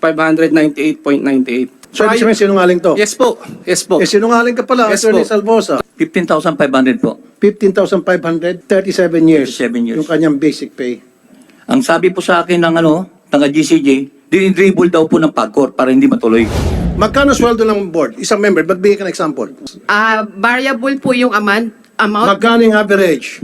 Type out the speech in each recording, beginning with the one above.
598.98. So, ibig sabihin, sinungaling to? Yes po. Yes po. Eh, sinungaling ka pala, Yes Attorney po. Salvosa. 15,500 po. 15,500, 37 years. 37 years. Yung kanyang basic pay. Ang sabi po sa akin ng ano, ng GCJ, dinidribble daw po ng pagkor para hindi matuloy. Magkano sweldo ng board? Isang member, magbigay ka ng example. Ah, variable po yung amount. amount. Magkano yung average?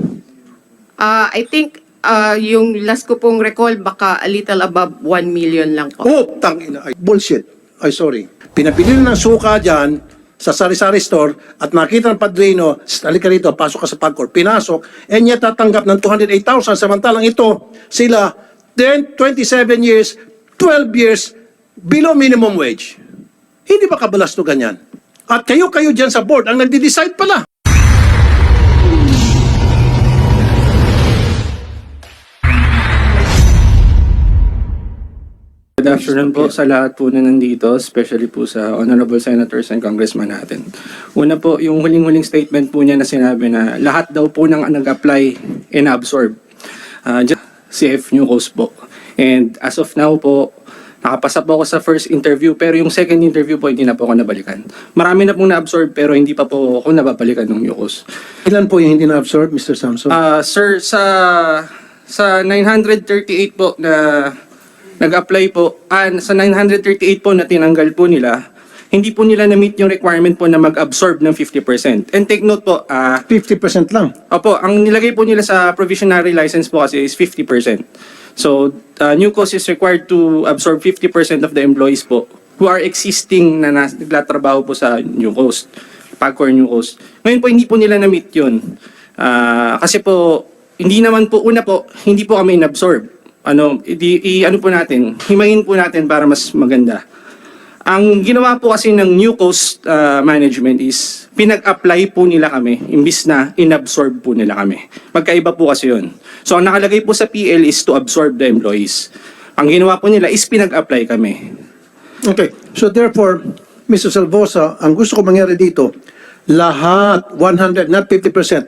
Ah, I think ah, yung last ko pong recall baka a little above 1 million lang po. Oh, tangina. Ay, bullshit. Ay, sorry. Pinapili na ng suka dyan sa sari-sari store at nakita ng padrino, halika rito, pasok ka sa pagkor. Pinasok, and niya tatanggap ng 208,000 samantalang ito, sila 10, 27 years, 12 years below minimum wage. Hindi ba kabalasto ganyan? At kayo-kayo dyan sa board ang nagde-decide pala. Good afternoon po sa lahat po na nandito, especially po sa honorable senators and congressman natin. Una po, yung huling-huling statement po niya na sinabi na lahat daw po ng nag-apply and absorb. Uh, CF New Coast po. And as of now po, nakapasa po ako sa first interview pero yung second interview po hindi na po ako nabalikan. Marami na pong na-absorb pero hindi pa po ako nababalikan ng New Coast. Ilan po yung hindi na-absorb, Mr. Samson? Ah, sir, sa sa 938 po na nag-apply po, ah, sa 938 po na tinanggal po nila, hindi po nila na-meet yung requirement po na mag-absorb ng 50%. And take note po, ah, 50% lang. Opo, ang nilagay po nila sa provisionary license po kasi is 50%. So, uh, new cost is required to absorb 50% of the employees po who are existing na nas- nagtatrabaho po sa new cost, Pagcor new cost. Ngayon po, hindi po nila na-meet yun. Ah, kasi po, hindi naman po, una po, hindi po kami in-absorb. Ano, i, i- ano po natin, himayin po natin para mas maganda. Ang ginawa po kasi ng New Coast uh, Management is pinag-apply po nila kami imbis na inabsorb po nila kami. Magkaiba po kasi yun. So ang nakalagay po sa PL is to absorb the employees. Ang ginawa po nila is pinag-apply kami. Okay. So therefore, Mr. Salvosa, ang gusto ko mangyari dito, lahat, 100, not 50%.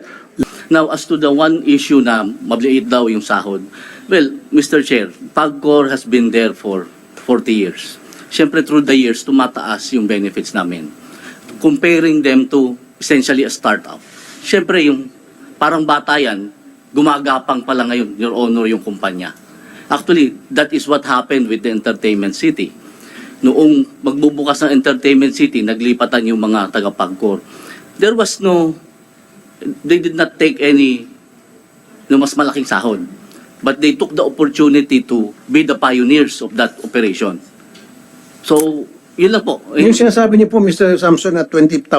Now, as to the one issue na mabliit daw yung sahod, well, Mr. Chair, PAGCOR has been there for 40 years. Siyempre, through the years, tumataas yung benefits namin. Comparing them to essentially a startup. Siyempre, yung parang bata yan, gumagapang pala ngayon, Your Honor, yung kumpanya. Actually, that is what happened with the Entertainment City. Noong magbubukas ng Entertainment City, naglipatan yung mga taga-PAGCOR. There was no they did not take any no mas malaking sahod. But they took the opportunity to be the pioneers of that operation. So, yun lang po. Yung sinasabi niyo po, Mr. Samson, na 20,000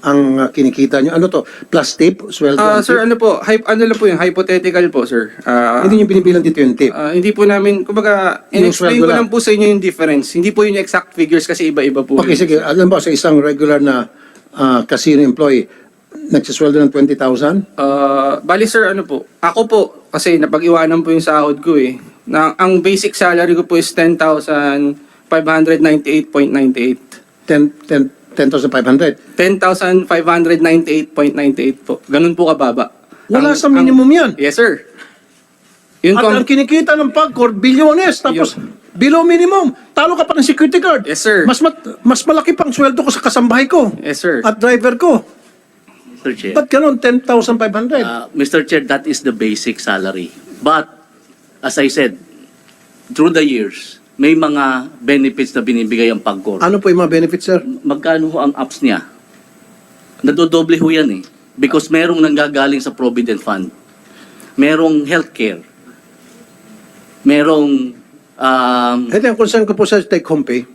ang uh, kinikita niyo. Ano to? Plus tip? Sweldo? Ah, and sir, tip? ano po, hype, ano lang po yung hypothetical po, sir. Ah, Hindi niyo binibilang dito yung tip. ah, hindi po namin, kumbaga, Yung in-explain sweldo ko lang. lang po sa inyo yung difference. Hindi po yung exact figures kasi iba-iba po. Okay, yun. sige. Alam ba, sa isang regular na uh, casino employee, nagsisweldo ng 20,000? Uh, bali sir, ano po, ako po, kasi napag-iwanan po yung sahod ko eh. Na, ang basic salary ko po is 10,598.98. 10 10,500. 10,598.98 po. Ganun po kababa. Wala Ang- sa minimum yan. Yes sir. Yun At ang ang- kinikita ng PAGCOR, bilyones. Tapos, below minimum. Talo ka pa ng security guard. Yes, sir. Mas, mat- mas malaki pang sweldo ko sa kasambahay ko. Yes sir. At driver ko. Mr. Chair. Ba't ganun? 10,500. Uh, Mr. Chair, that is the basic salary. But, as I said, through the years, may mga benefits na binibigay ang PAGCOR. ano po yung mga benefits, sir? Magkano ho ang apps niya? Nadodoble ho yan eh. Because merong nanggagaling sa Provident Fund. Merong healthcare. Merong um, Ito yung concern ko po sa take-home pay.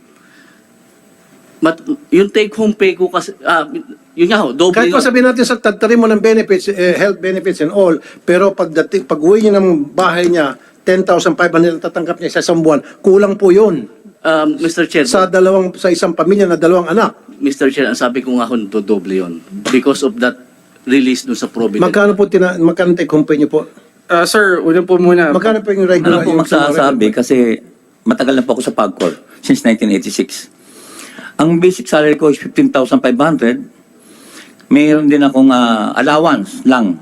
Mat, yung take home pay ko kasi, ah, yun nga ho, doble Kahit pa sabihin natin sa tagtarin mo ng benefits, eh, health benefits and all, pero pagdating, pag uwi niya ng bahay niya, 10,500 ang tatanggap niya sa isang buwan, kulang po yun. Um, Mr. Chair, Sa dalawang sa isang pamilya na dalawang anak. Mr. Chair, ang sabi ko nga ho, doble yun. Because of that release dun sa Provident. Magkano po tina, magkano take home pay niyo po? Ah, sir, una po muna. Magkano po yung Ano regular? po yung magsasabi kasi matagal na po ako sa PAGCOR since 1986. Ang basic salary ko is 15,500. Mayroon din akong ah, allowance lang.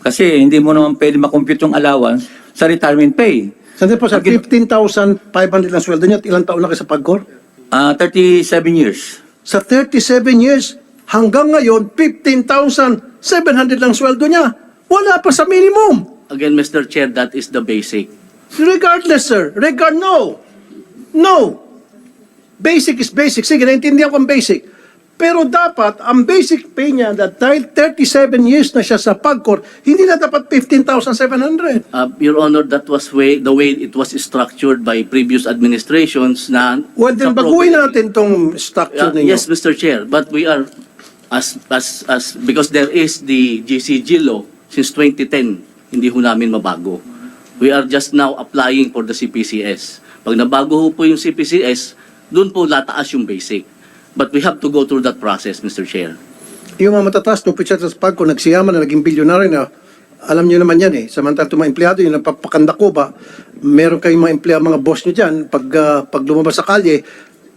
Kasi hindi mo naman pwede makompute yung allowance sa retirement pay. Sandali po, sir. 15,500 lang sweldo niya at ilang taon na kayo sa Pagcor? Ah, 37 years. Sa 37 years, hanggang ngayon, 15,700 lang sweldo niya. Wala pa sa minimum. Again, Mr. Chair, that is the basic. Regardless, sir. Regard, no. No. Basic is basic. Sige, naintindihan ko ang basic. Pero dapat, ang basic pay niya, that dahil 37 years na siya sa Pagcor, hindi na dapat 15,700. Uh, Your Honor, that was way, the way it was structured by previous administrations na... Well, then baguhin natin tong structure Uh, ninyo. yes, Mr. Chair, but we are, as, as, as, because there is the GCG law since 2010, hindi ho namin mabago. We are just now applying for the CPCS. Pag nabago ho po yung CPCS, doon po lataas yung basic. But we have to go through that process, Mr. Chair. Yung mga matataas na opisyal sa Pagcor, nagsiyaman na naging bilyonaryo na, alam niyo naman yan eh. Samantala itong mga empleyado, yung nagpapakanda ko ba, meron kayong mga empleyado, mga boss niyo dyan, pag, ah, pag lumabas sa kalye,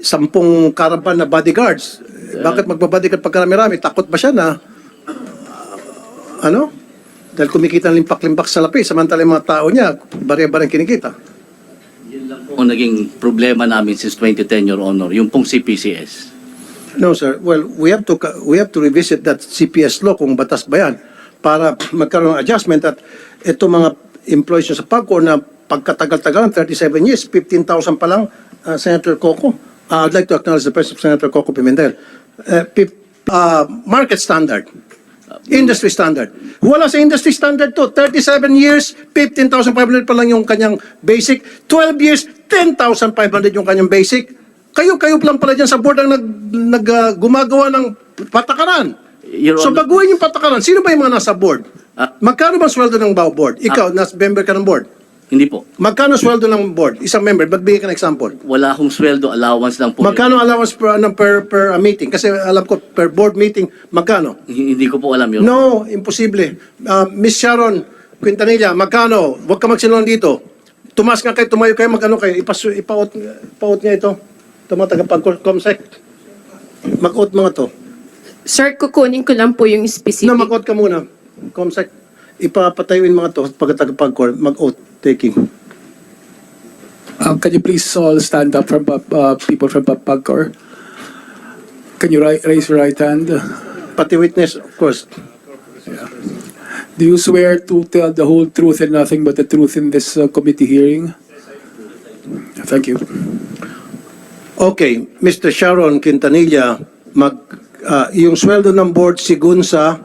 sampung karaban na bodyguards. Bakit magbabodyguard pag karami-rami? Takot ba siya na, ah, ano? Dahil kumikita ng limpak-limpak sa lapi, samantala yung mga tao niya, barya-barang kinikita. Ang naging problema namin since 2010, Your Honor, yung pong CPCS. No, sir. Well, we have to we have to revisit that CPS law kung batas ba yan para magkaroon ng adjustment at ito mga employees sa PAGCO na pagkatagal-tagal, 37 years, 15,000 pa lang, uh, Senator Coco. Uh, I'd like to acknowledge the presence of Senator Coco Pimentel. Uh, uh, market standard. Industry standard. Wala sa industry standard to. 37 years, 15,500 pa lang yung kanyang basic. 12 years, 10,500 yung kanyang basic. Kayo-kayo lang pala dyan sa board ang nag, nag ah, gumagawa ng patakaran. Your so Honor- baguhin yung patakaran. Sino ba yung mga nasa board? Ah. Magkano ba sweldo ng bawat board? Ikaw, nas member ka ng board. Hindi po. Magkano sweldo ng board? Isang member, magbigay ka ng example. Wala akong sweldo, allowance lang po. Magkano allowance per, ano, per, per ah, meeting? Kasi alam ko, per board meeting, magkano? Hindi ko po alam, Your No, imposible. Uh, Miss Sharon Quintanilla, magkano? Huwag ka magsinungaling dito. Tumas nga kayo, tumayo kayo, magano kayo. Ipas, ipaot, ipaot niya ito. Ito mga tagapag-comsec. Mag-out mga to. Sir, kukunin ko lang po yung specific. No, mag-out ka muna. Comsec. Ipapatayuin mga to pag tagapag mag-out taking. Um, can you please all stand up from Pap- uh, people from Papagcor? Can you ri- raise your right hand? Pati witness, of course. Do you swear to tell the whole truth and nothing but the truth in this uh, committee hearing? Thank you. Okay, Mr. Sharon Quintanilla, mag, ah, yung sweldo ng board sigun sa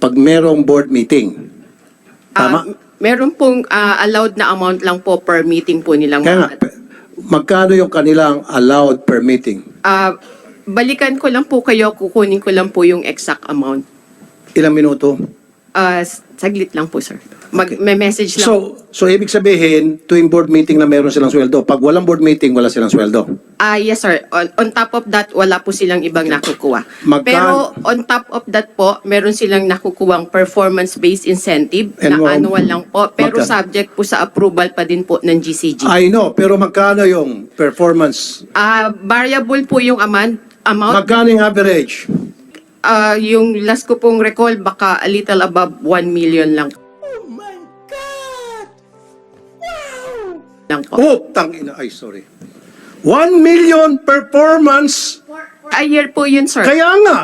pag merong board meeting. Ah, Tama? meron pong ah, allowed na amount lang po per meeting po nilang Kaya nga, pe- magkano yung kanilang allowed per meeting? Ah, balikan ko lang po kayo, kukunin ko lang po yung exact amount. Ilang minuto? S- saglit lang po, sir. Mag, may message lang. So, so ibig sabihin, tuwing board meeting na meron silang sweldo. Pag walang board meeting, wala silang sweldo. Ah, yes, sir. On, on top of that, wala po silang ibang nakukuha. Magka- Pero on top of that po, meron silang nakukuwang performance-based incentive And na mo- annual lang po. Pero magkano? subject po sa approval pa din po ng GCG. I know, pero magkano yung performance? Ah, variable po yung amount. amount Magkano yung average? Ah, yung last ko pong recall, baka a little above 1 million lang. Lang po. Oh, tangina. Ay, sorry. 1 million performance. A year po yun, sir. Kaya nga,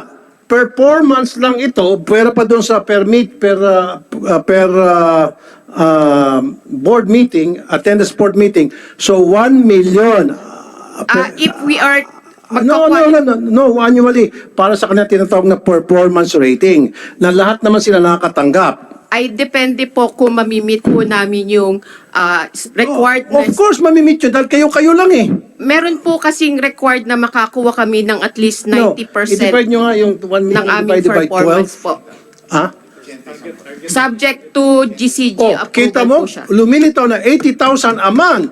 performance lang ito, pwera pa doon sa permit per uh, uh, per uh, uh, board meeting, attendance board meeting. So 1 million. uh, Ah, per- if we are no, no, no, no, no, annually. Para sa kanila tinatawag na performance rating na lahat naman sila nakakatanggap. ay depende po kung mamimit po namin yung ah, s- required Oh, Of course, mamimit yun dahil kayo-kayo lang eh. Meron po kasing required na makakuha kami ng at least 90% No, i-divide nyo nga yung 1 ng million aming divided by performance 12. po. Ha? Subject to GCG Oh, approval kita mo, po siya. lumilitaw na 80,000 a month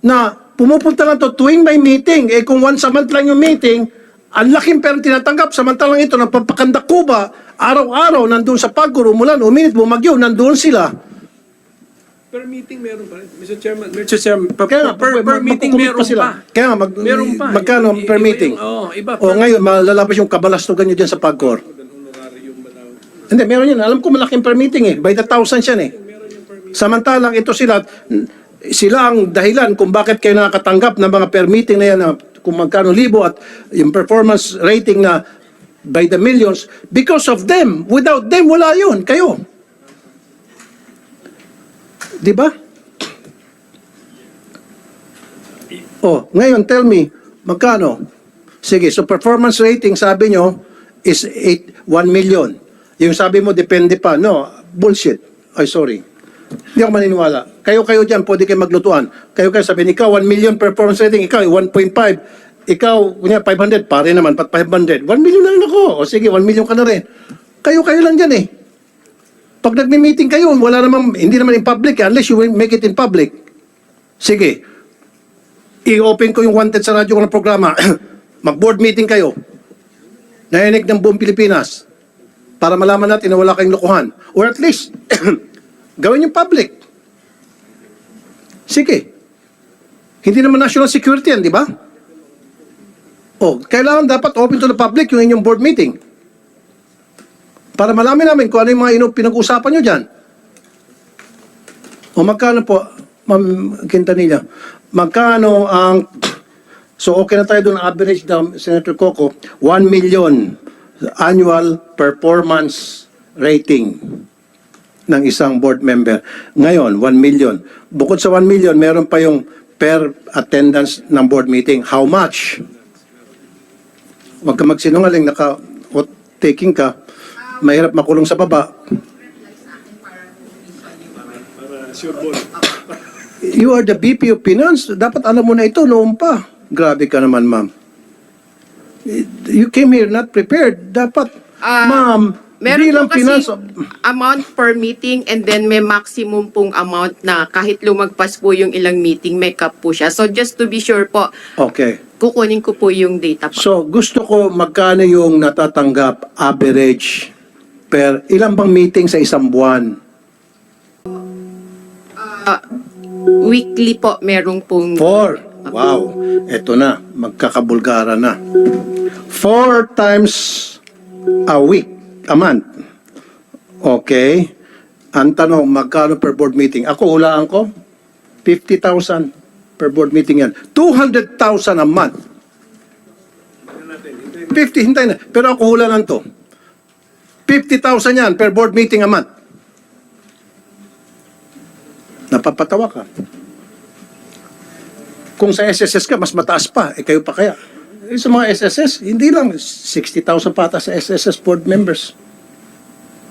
na pumupunta lang to tuwing may meeting. Eh kung once a month lang yung meeting, ang laking pera tinatanggap. Samantalang ito, nagpapakandak ko ba, araw-araw, nandun sa pagkuro, umulan, uminit, bumagyo, nandun sila. Per meeting meron pa rin. Mr. Chairman, Mr. Chairman, per, Kaya nga, per, per mag- meeting meron pa. Kaya nga, mag, Meron pa. magkano I- per iba meeting? yung- Oo, iba. O ngayon, malalabas yung kabalastugan nyo dyan sa pagkor. Hindi, meron yun. Alam ko malaking per meeting eh. By the thousands yan eh. Samantalang ito sila, sila ang dahilan kung bakit kayo nakakatanggap ng mga per meeting na yan na kung magkano libo at yung performance rating na by the millions because of them. Without them, wala yun. Kayo. Di ba? Oh, ngayon, tell me, magkano? Sige, so performance rating, sabi nyo, is 8, 1 million. Yung sabi mo, depende pa. No, bullshit. Ay, sorry. Hindi ako maniniwala. Kayo-kayo dyan, pwede kayo maglutuan. Kayo-kayo sabihin, ikaw, 1 million performance rating, ikaw, 1.5. Ikaw, kunya 500, pare naman, pat 500. 1 million na rin ako. O sige, 1 million ka na rin. Kayo-kayo lang dyan eh. Pag nagmi-meeting kayo, wala namang, hindi naman in public, eh, unless you make it in public. Sige, i-open ko yung wanted sa radyo ko ng programa. Mag-board meeting kayo. Nainig ng buong Pilipinas. Para malaman natin na wala kayong lokohan. Or at least, gawin yung public. Sige. Hindi naman national security yan, di ba? Oh, kailangan dapat open to the public yung inyong board meeting. Para malaman namin kung ano yung mga ino pinag-usapan nyo dyan. O magkano po, Ma'am Quintanilla, magkano ang, so okay na tayo doon, average daw, Senator Coco, 1 million annual performance rating ng isang board member. Ngayon, 1 million. Bukod sa 1 million, meron pa yung per attendance ng board meeting. How much? Huwag ka magsinungaling, naka o taking ka, mahirap makulong sa baba. You are the VP of Finance. Dapat alam mo na ito noon pa. Grabe ka naman, ma'am. You came here not prepared. Dapat, Ah, ma'am, Meron bilang po kasi finance... amount per meeting and then may maximum pong amount na kahit lumagpas po yung ilang meeting, may cap po siya. So just to be sure po, Okay. kukunin ko po yung data po. So, gusto ko magkano yung natatanggap average per ilang bang meeting sa isang buwan? Weekly po, merong pong... Four. Wow. Eto na. Magkakabulgara na. Four times a week. A month. Okay. Ang tanong, magkano per board meeting? Ako, hulaan ko, 50,000 per board meeting yan. 200,000 a month. 50, hintay na. Pero ako hula to. 50,000 yan per board meeting a month. Napapatawa ka. Kung sa SSS ka, mas mataas pa. Eh, kayo pa kaya. Sa mga SSS, hindi lang. 60,000 pata sa SSS board members.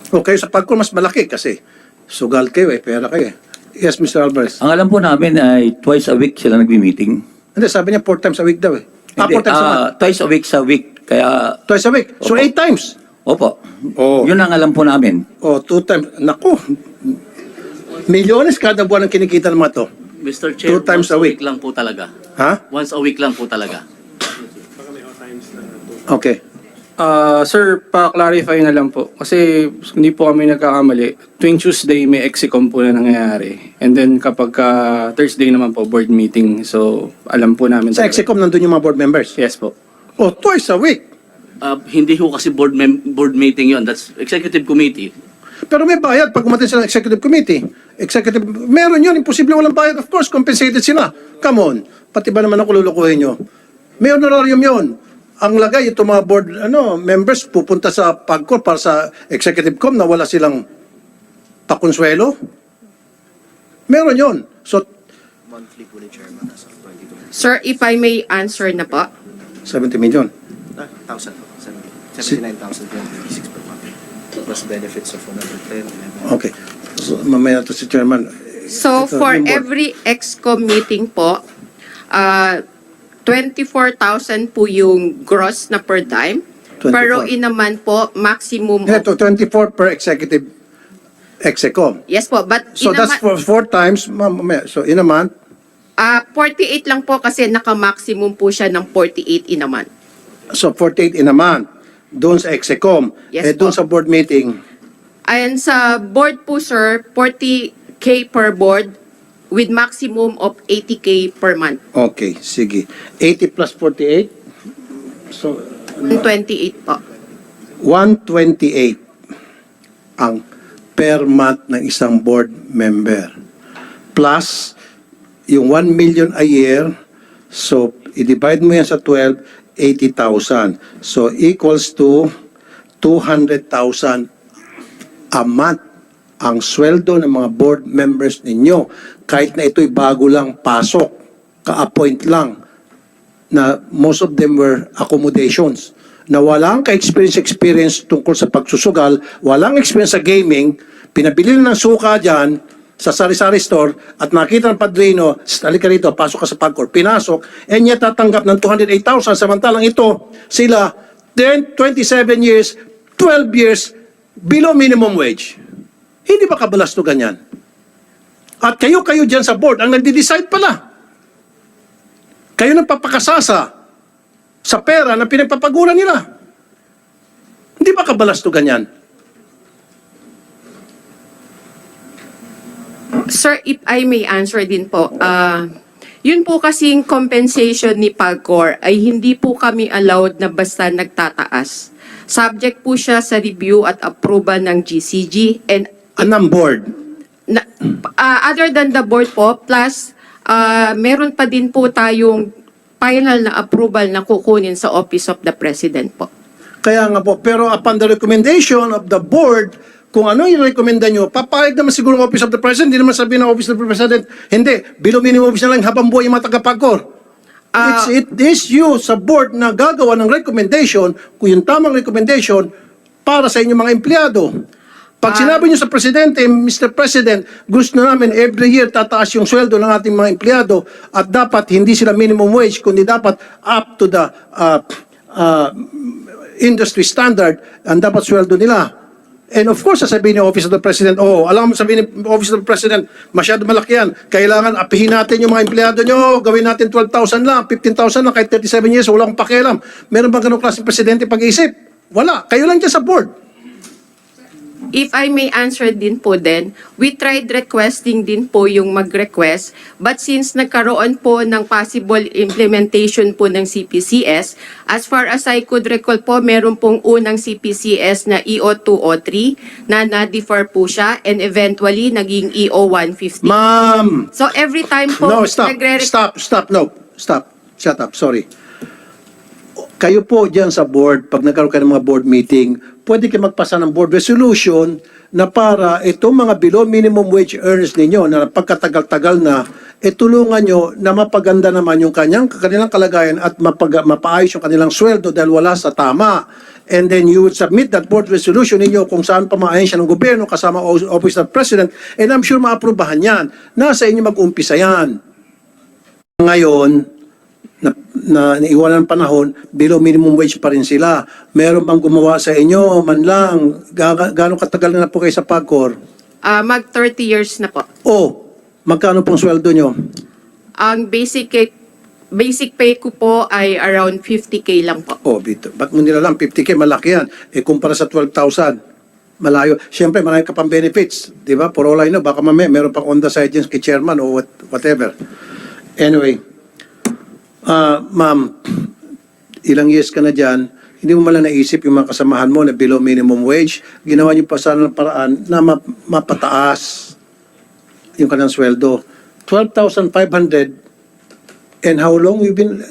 O kayo sa pagko, mas malaki kasi sugal kayo eh, pera kayo eh. Yes, Mr. Alvarez. Ang alam po namin ay twice a week sila nagmi-meeting. Hindi, sabi niya four times a week daw eh. Ah, Hindi, four times a month. ah, twice a week sa week. Kaya, Twice a week. So, Opo. eight times. opo. Oh. Yun ang alam po namin. O, two times. Naku. Milyones kada buwan ang kinikita ng mga to. Mr. Chair, Two times once a week. lang po talaga. Ha? Once a week lang po talaga. Okay. Ah, sir, pa-clarify na lang po. Kasi hindi po kami nagkakamali. Tuwing Tuesday may execom po na nangyayari. And then kapag ah, Thursday naman po, board meeting. So, alam po namin. Sa talaga. Execom, nandun yung mga board members. Yes po. O, twice a week. Uh, hindi ho kasi board mem- board meeting yon. That's executive committee. Pero may bayad pag umatin sila ng executive committee. Executive, meron yun. Imposible walang bayad. Of course, compensated sila. Come on. Pati ba naman ako lulukuhin nyo? May honorarium yun. Ang lagay, itong mga board ano, members pupunta sa PAGCOR para sa executive com na wala silang pakonsuelo. Meron yun. So, Sir, if I may answer na po. 70 million. Ah, 1,000 po. 79,056 per month. Plus benefits of another 10, 11. Okay. So, mamaya to si chairman. So Ito, for every EXCO meeting po, uh, 24,000 po yung gross na per dime. 24. Pero in naman po, maximum of, 24 per executive execom. Yes po, but So that's for four times, ma'am. So in a month, ah, 48 lang po kasi naka-maximum po siya ng 48 in naman. So 48 in a month. Doon sa Execom. eh Yes doon po. sa board meeting. Ayan sa board po sir, 40k per board with maximum of 80k per month. Okay, sige. 80 plus 48. So 128 po. 128 ang per month ng isang board member. Plus yung 1 million a year, so i-divide mo yan sa 12, 80,000. So equals to 200,000 a month ang sweldo ng mga board members ninyo. Kahit na ito'y bago lang pasok, ka-appoint lang, na most of them were accommodations na walang ka-experience experience tungkol sa pagsusugal, walang experience sa gaming, pinabili na ng suka dyan sa sari-sari store at nakita ng padrino, halika rito, pasok ka sa pagkor, pinasok, and yet tatanggap ng 208,000 samantalang ito, sila 10, 27 years, 12 years below minimum wage. Hindi ba kabalastugan yan? At kayo-kayo dyan sa board ang nagde-decide pala. Kayo nang papakasasa sa pera na pinagpapaguran nila. Hindi ba kabalastugan yan? Sir, if I may answer din po, ah, yun po kasing compensation ni PAGCOR ay hindi po kami allowed na basta nagtataas. Subject po siya sa review at approval ng GCG and Anong board? na, ah, other than the board po, plus ah, meron pa din po tayong final na approval na kukunin sa Office of the President po. Kaya nga po, pero upon the recommendation of the board, kung ano yung rekomenda nyo, papayag naman siguro ng Office of the President, hindi naman sabihin ng Office of the President, hindi, below minimum wage na lang habang buhay yung mga tagapagkor. Ah. It's, it is you sa board na gagawa ng recommendation, kung yung tamang recommendation, para sa inyong mga empleyado. Pag Ah. sinabi nyo sa Presidente, Mr. President, gusto namin every year tataas yung sweldo ng ating mga empleyado at dapat hindi sila minimum wage, kundi dapat up to the uh, uh, industry standard ang dapat sweldo nila. And of course, sasabihin ng Office of the President, oh, alam mo sabihin ng Office of the President, masyado malaki yan. Kailangan apihin natin yung mga empleyado nyo, gawin natin 12,000 lang, 15,000 lang, kahit 37 years, wala akong pakialam. Meron bang ganong klaseng Presidente pag-iisip? Wala. Kayo lang dyan sa board. If I may answer din po din, we tried requesting din po yung mag-request, but since nagkaroon po ng possible implementation po ng CPCS, as far as I could recall po, meron pong unang CPCS na E EO203 na na-defer po siya and eventually naging E EO150. Ma'am! so every time po, No, stop. Stop, stop, no. Stop. Shut up, sorry. Kayo po dyan sa board, pag nagkaroon kayo ng mga board meeting, pwede kayo magpasa ng board resolution na para itong mga below minimum wage earners ninyo na pagkatagal-tagal na, e tulungan nyo na mapaganda naman yung kanyang, kanilang kalagayan at mapag, mapaayos yung kanilang sweldo dahil wala sa tama. And then you would submit that board resolution ninyo kung saan pa maayos siya ng gobyerno kasama Office of President and I'm sure maaprubahan yan. Nasa inyo mag-umpisa yan ngayon, na, na naiwanan panahon, below minimum wage pa rin sila. Meron bang gumawa sa inyo, man lang, ga- gaano katagal na po kayo sa PAGCOR? ah, mag 30 years na po. O, magkano pong sweldo nyo? Ang basic basic pay ko po ay around 50k lang po. O, Bito, ba't mo nilalang 50k, malaki yan. Eh, kumpara sa 12,000, malayo. Siyempre, marami ka pang benefits, di ba? For all I know, baka mamaya, meron pang on the side dyan kay chairman o what, whatever. Anyway, ah, ma'am, ilang years ka na dyan, hindi mo malang naisip yung mga kasamahan mo na below minimum wage, ginawa niyo pa sana ng paraan na ma- mapataas yung kanilang sweldo. 12,500 and how long you've been...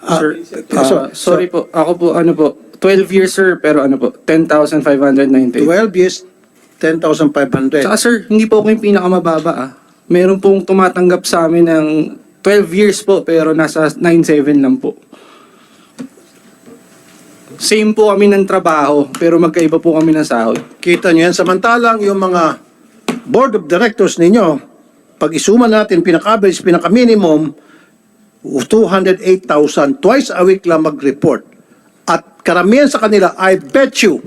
ah, Sir, so- sorry po. Ako po, ano po, 12 years sir, pero ano po, 10,590. 12 years, 10,500. Saka sir, hindi po ako yung pinakamababa ah. Meron pong tumatanggap sa amin ng 12 years po, pero nasa 9,700 lang po. Same po kami ng trabaho, pero magkaiba po kami ng sahod. Kita nyo yan. Samantalang yung mga board of directors ninyo, pag isuma natin pinaka-average, pinaka-minimum, 208,000. Twice a week lang mag-report. At karamihan sa kanila, I bet you,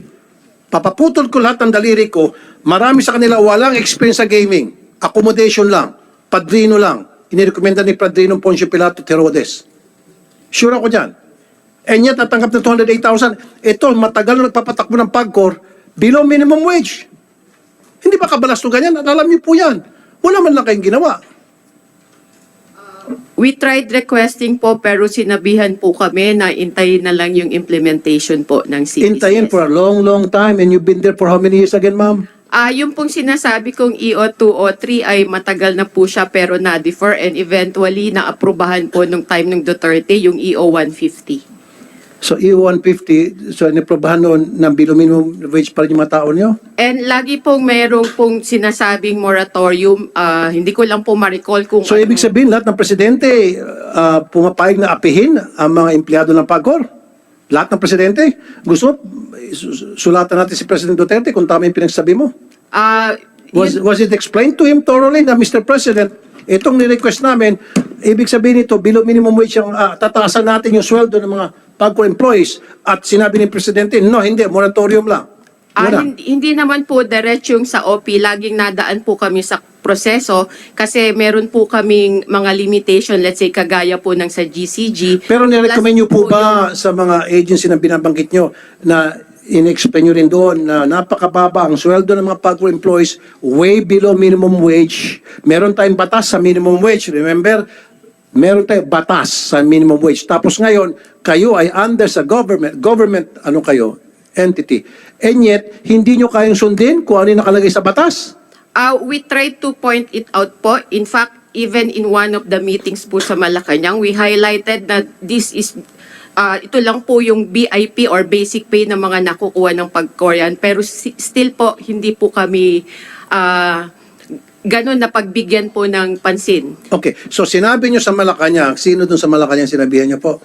papaputol ko lahat ng daliri ko, marami sa kanila walang experience sa gaming. Accommodation lang. Padrino lang. Inirekomenda ni Padrino Poncio Pilato Terodes. Sure ako dyan. And yet, natanggap ng 208,000. Ito, matagal na nagpapatakbo ng PAGCOR below minimum wage. Hindi ba kabalastugan yan? At Alam niyo po yan. Wala man lang kayong ginawa. We tried requesting po pero sinabihan po kami na intayin na lang yung implementation po ng CPCS. Intayin for a long, long time and you've been there for how many years again, ma'am? Ah, yung pong sinasabi kong E EO203 ay matagal na po siya pero na-defer and eventually na-aprobahan po nung time ng Duterte yung E EO150. So E150, so niprobahan noon ng below minimum wage pa rin yung mga tao niyo? And lagi pong merong pong sinasabing moratorium, ah, hindi ko lang po ma-recall kung So ano- ibig sabihin lahat ng presidente ah, pumapayag na apihin ang mga empleyado ng PAGCOR? Lahat ng presidente? Gusto mo, su- sulatan natin si President Duterte kung tama yung pinagsabi mo? Ah, Was, was it explained to him thoroughly na Mr. President, itong ni-request namin, ibig sabihin nito, below minimum wage ang ah, tataasan natin yung sweldo ng mga PAGCOR employees at sinabi ni Presidente, no, hindi, moratorium lang. Ah, Wala. hindi, hindi naman po diretso yung sa OP. Laging nadaan po kami sa proseso kasi meron po kaming mga limitation, let's say kagaya po ng sa GCG. Pero nirecommend Plus nyo po yung- ba sa mga agency na binabanggit nyo na in-explain nyo rin doon na napakababa ang sweldo ng mga PAGCOR employees way below minimum wage. Meron tayong batas sa minimum wage. Remember, meron tayong batas sa minimum wage. Tapos ngayon, kayo ay under sa government. Government, ano kayo? Entity. And yet, hindi nyo kayang sundin kung ano yung nakalagay sa batas. Uh, we tried to point it out po. In fact, even in one of the meetings po sa Malacanang, we highlighted that this is uh, ito lang po yung BIP or basic pay ng mga nakukuha ng pagkoryan. Pero si- still po, hindi po kami uh, ganun na pagbigyan po ng pansin. Okay, so sinabi nyo sa Malacanang, sino dun sa Malacanang sinabihan nyo po?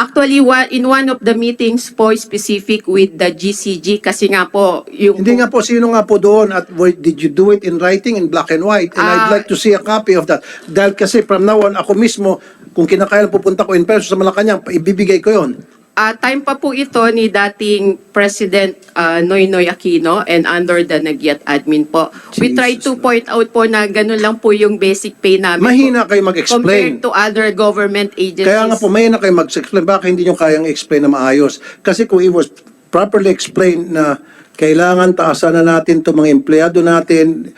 Actually, in one of the meetings po specific with the GCG kasi nga po yung Hindi nga po, sino nga po doon at where- did you do it in writing in black and white? And I'd Ah. like to see a copy of that. Dahil kasi from now on, ako mismo, kung kinakailan pupunta ko in person sa Malacanang, ibibigay ko yon. Ah, time pa po ito ni dating President ah, Noynoy Aquino and under the Nagyat admin po. We try to point out po na ganun lang po yung basic pay namin. Mahina po, kayo mag-explain. Compared to other government agencies. Kaya nga po, may na kayo mag-explain. Baka hindi nyo kayang explain na maayos. Kasi kung it was properly explained na kailangan taasan na natin itong mga empleyado natin,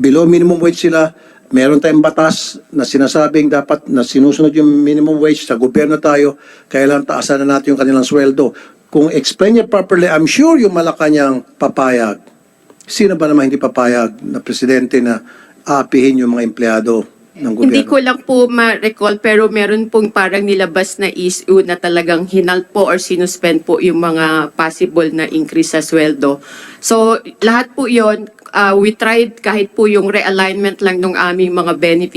below minimum wage sila, meron tayong batas na sinasabing dapat na sinusunod yung minimum wage sa gobyerno tayo, kailangan taasan na natin yung kanilang sweldo. Kung explain niya properly, I'm sure yung Malacanang papayag. Sino ba naman hindi papayag na presidente na aapihin yung mga empleyado ng gobyerno? Hindi ko lang po ma-recall pero meron pong parang nilabas na issue na talagang hinalt po or sinuspend po yung mga possible na increase sa sweldo. So lahat po yon uh, we tried kahit po yung realignment lang ng aming mga benefits